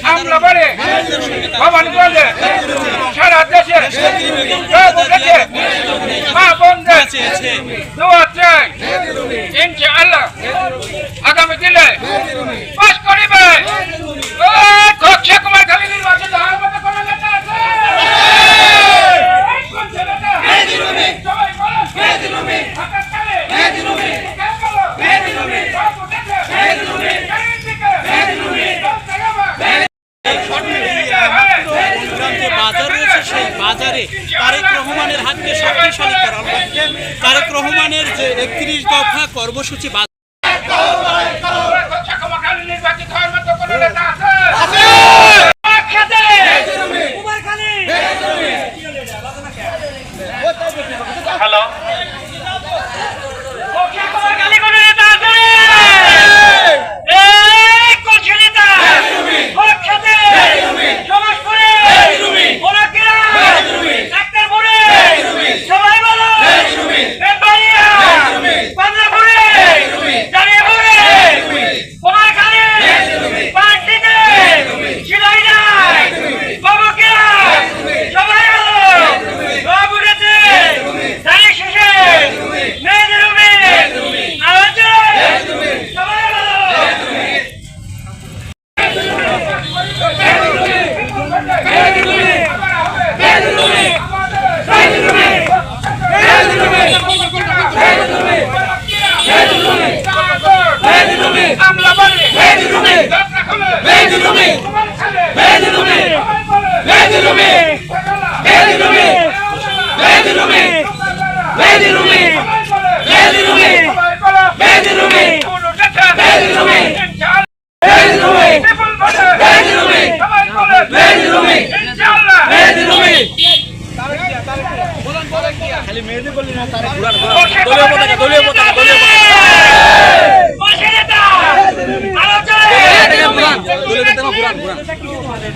সামলাবারে ভবানীগঞ্জে সারা দেশে মা বোনদের দোয়া চাই। ইনশাআল্লাহ। আগামী দিনে সেই বাজারে তারেক রহমানের হাতকে শক্তিশালী করা তারেক রহমানের যে একত্রিশ দফা কর্মসূচি খালি মেয়েদের বলি না তারা ঘোরার ঘোরা দলীয় পতাকা দলীয় পতাকা দলীয় তোমাদের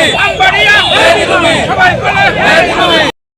হ্যাঁ, সবাই বলে হ্যাঁ,